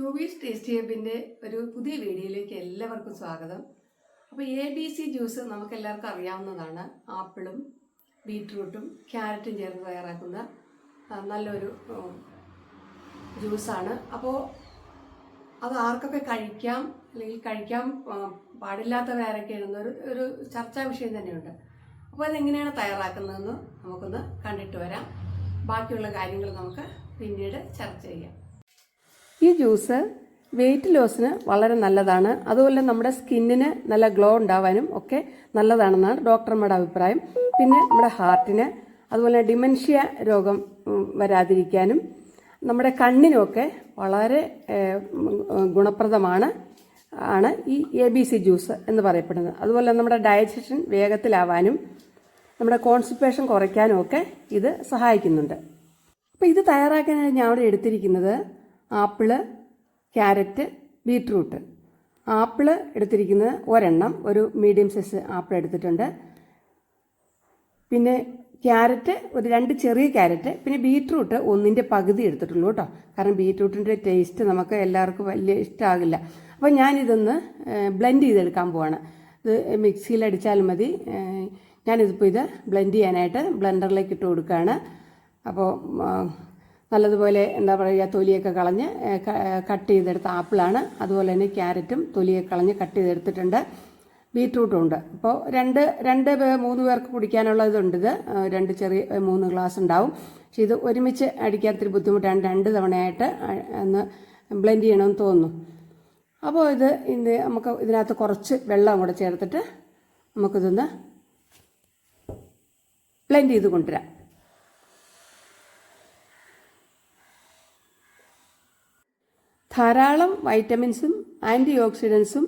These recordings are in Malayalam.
ജൂബീസ് ടേസ്റ്റി ഹബിന്റെ ഒരു പുതിയ വീഡിയോയിലേക്ക് എല്ലാവർക്കും സ്വാഗതം. അപ്പോൾ എ ബി സി ജ്യൂസ് നമുക്ക് എല്ലാവർക്കും അറിയാവുന്നതാണ്. ആപ്പിളും ബീട്രൂട്ടും ക്യാരറ്റും ചേർന്ന് തയ്യാറാക്കുന്ന നല്ലൊരു ജ്യൂസാണ്. അപ്പോൾ അത് ആർക്കൊക്കെ കഴിക്കാം അല്ലെങ്കിൽ കഴിക്കാൻ ആ, പാടില്ലാത്തവരാരൊക്കെയാണെന്ന് ഒരു ഒരു ചർച്ചാ വിഷയം തന്നെയുണ്ട്. അപ്പോൾ അതെങ്ങനെയാണ് തയ്യാറാക്കുന്നതെന്ന് നമുക്കൊന്ന് കണ്ടിട്ട് വരാം. ബാക്കിയുള്ള കാര്യങ്ങൾ നമുക്ക് പിന്നീട് ചർച്ച ചെയ്യാം. ഈ ജ്യൂസ് വെയിറ്റ് ലോസിന് വളരെ നല്ലതാണ്. അതുപോലെ നമ്മുടെ സ്കിന്നിന് നല്ല ഗ്ലോ ഉണ്ടാവാനും ഒക്കെ നല്ലതാണെന്നാണ് ഡോക്ടർമാരുടെ അഭിപ്രായം. പിന്നെ നമ്മുടെ ഹാർട്ടിന് അതുപോലെ ഡിമെൻഷ്യ രോഗം വരാതിരിക്കാനും നമ്മുടെ കണ്ണിനുമൊക്കെ വളരെ ഗുണപ്രദമാണ് ആണ് ഈ എ ബി സി ജ്യൂസ് എന്ന് പറയപ്പെടുന്നത്. അതുപോലെ നമ്മുടെ ഡയജഷൻ വേഗത്തിലാവാനും നമ്മുടെ കോൺസ്റ്റിപ്പേഷൻ കുറയ്ക്കാനും ഒക്കെ ഇത് സഹായിക്കുന്നുണ്ട്. അപ്പോൾ ഇത് തയ്യാറാക്കാനായി ഞാൻ അവിടെ എടുത്തിരിക്കുന്നത് ആപ്പിൾ ക്യാരറ്റ് ബീട്രൂട്ട് ആപ്പിൾ എടുത്തിരിക്കുന്നത് ഒരെണ്ണം ഒരു മീഡിയം സൈസ് ആപ്പിൾ എടുത്തിട്ടുണ്ട്. പിന്നെ ക്യാരറ്റ് ഒരു രണ്ട് ചെറിയ ക്യാരറ്റ് പിന്നെ ബീട്രൂട്ട് ഒന്നിന്റെ പകുതി എടുത്തിട്ടുള്ളൂ കേട്ടോ. കാരണം ബീട്രൂട്ടിന്റെ ടേസ്റ്റ് നമുക്ക് എല്ലാവർക്കും വലിയ ഇഷ്ടമാകില്ല അപ്പോൾ ഞാനിതൊന്ന് ബ്ലെൻഡ് ചെയ്തെടുക്കാൻ പോവാണ്. ഇത് മിക്സിയിൽ അടിച്ചാൽ മതി. ഞാനിതിപ്പോൾ ഇത് ബ്ലെൻഡ് ചെയ്യാനായിട്ട് ബ്ലെൻഡറിലേക്ക് ഇട്ട് കൊടുക്കുകയാണ്. അപ്പോൾ നല്ലതുപോലെ എന്താ പറയുക തൊലിയൊക്കെ കളഞ്ഞ് കട്ട് ചെയ്തെടുത്ത ആപ്പിളാണ്. അതുപോലെ തന്നെ ക്യാരറ്റും തൊലിയൊക്കെ കളഞ്ഞ് കട്ട് ചെയ്തെടുത്തിട്ടുണ്ട്. ബീട്രൂട്ടും ഉണ്ട്. അപ്പോൾ രണ്ട് രണ്ട് മൂന്ന് പേർക്ക് കുടിക്കാനുള്ള ഇതുണ്ട് ഇത് രണ്ട് ചെറിയ മൂന്ന് ഗ്ലാസ് ഉണ്ടാവും. പക്ഷേ ഇത് ഒരുമിച്ച് അടിക്കാൻ ഇത്തിരി ബുദ്ധിമുട്ടാണ്. രണ്ട് തവണയായിട്ട് ഒന്ന് ബ്ലെൻഡ് ചെയ്യണമെന്ന് തോന്നുന്നു. അപ്പോൾ ഇത് ഇത് നമുക്ക് ഇതിനകത്ത് കുറച്ച് വെള്ളം കൂടെ ചേർത്തിട്ട് നമുക്കിതൊന്ന് ബ്ലെൻഡ് ചെയ്ത് കൊണ്ടുവരാം. ധാരാളം വൈറ്റമിൻസും ആന്റി ഓക്സിഡൻസും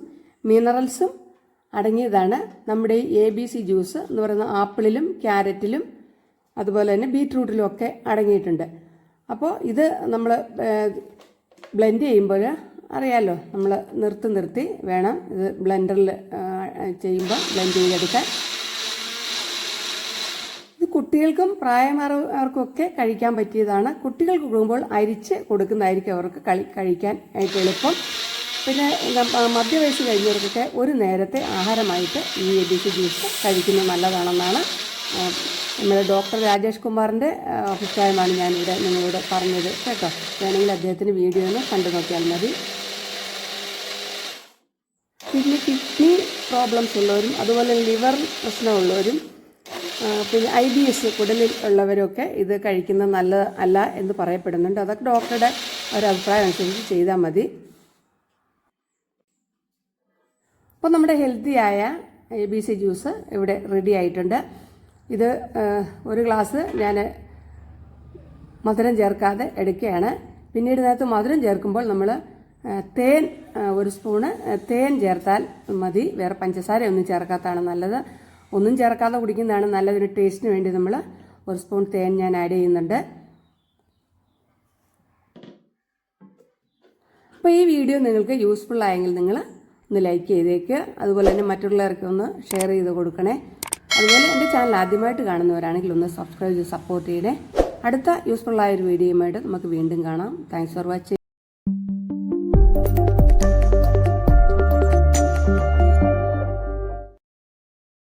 മിനറൽസും അടങ്ങിയതാണ് നമ്മുടെ എ ബി സി ജ്യൂസ് എന്ന് പറയുന്ന ആപ്പിളിലും ക്യാരറ്റിലും അതുപോലെ തന്നെ ബീട്രൂട്ടിലും ഒക്കെ അടങ്ങിയിട്ടുണ്ട്. അപ്പോൾ ഇത് നമ്മൾ ബ്ലെൻഡ് ചെയ്യുമ്പോൾ അറിയാമല്ലോ നമ്മൾ നിർത്തി നിർത്തി വേണം ഇത് ബ്ലെൻഡറിൽ ചെയ്യുമ്പോൾ ബ്ലെൻഡ് ചെയ്തെടുക്കാൻ. കുട്ടികൾക്കും പ്രായമായവർക്കൊക്കെ കഴിക്കാൻ പറ്റിയതാണ്. കുട്ടികൾക്ക് കൊടുക്കുമ്പോൾ അരിച്ച് കൊടുക്കുന്നതായിരിക്കും അവർക്ക് കളി കഴിക്കാൻ ആയിട്ട് എളുപ്പം. പിന്നെ മധ്യവയസ്സ് കഴിഞ്ഞവർക്കൊക്കെ ഒരു നേരത്തെ ആഹാരമായിട്ട് ഈ എ ബി സി ജ്യൂസ് കഴിക്കുന്നത് നല്ലതാണെന്നാണ് നമ്മുടെ ഡോക്ടർ രാജേഷ് കുമാറിന്റെ അഭിപ്രായമാണ് ഞാനിവിടെ നിങ്ങളോട് പറഞ്ഞത്. കേട്ടോ? വേണമെങ്കിൽ അദ്ദേഹത്തിന് വീഡിയോ ഒന്ന് കണ്ടു നോക്കിയാൽ മതി. പിന്നെ കിഡ്നി പ്രോബ്ലംസ് ഉള്ളവരും അതുപോലെ ലിവർ പ്രശ്നമുള്ളവരും പിന്നെ ഐ ബി എസ് കുടലിൽ ഉള്ളവരൊക്കെ ഇത് കഴിക്കുന്നത് നല്ല അല്ല എന്ന് പറയപ്പെടുന്നുണ്ട്. അതൊക്കെ ഡോക്ടറുടെ ഒരു അഭിപ്രായം അനുസരിച്ച് ചെയ്താൽ മതി. അപ്പോൾ നമ്മുടെ ഹെൽത്തിയായ എ ബി സി ജ്യൂസ് ഇവിടെ റെഡി ആയിട്ടുണ്ട്. ഇത് ഒരു ഗ്ലാസ് ഞാൻ മധുരം ചേർക്കാതെ എടുക്കുകയാണ്. പിന്നീട് ഇതിനകത്ത് മധുരം ചേർക്കുമ്പോൾ നമ്മൾ തേൻ ഒരു സ്പൂണ് തേൻ ചേർത്താൽ മതി. വേറെ പഞ്ചസാര ഒന്നും ചേർക്കാത്തതാണ് നല്ലത്. ഒന്നും ചേർക്കാതെ കുടിക്കുന്നതാണ് നല്ലൊരു ടേസ്റ്റിന് വേണ്ടി നമ്മൾ ഒരു സ്പൂൺ തേൻ ഞാൻ ആഡ് ചെയ്യുന്നുണ്ട്. അപ്പോൾ ഈ വീഡിയോ നിങ്ങൾക്ക് യൂസ്ഫുൾ ആയെങ്കിൽ നിങ്ങൾ ഒന്ന് ലൈക്ക് ചെയ്തേക്ക്. അതുപോലെ തന്നെ മറ്റുള്ളവർക്ക് ഒന്ന് ഷെയർ ചെയ്ത് കൊടുക്കണേ. അതുപോലെ എന്റെ ചാനൽ ആദ്യമായിട്ട് കാണുന്നവരാണെങ്കിൽ ഒന്ന് സബ്സ്ക്രൈബ് ചെയ്ത് സപ്പോർട്ട് ചെയ്യണേ. അടുത്ത യൂസ്ഫുൾ ആയ ഒരു വീഡിയോയുമായിട്ട് നമുക്ക് വീണ്ടും കാണാം. Thanks for watching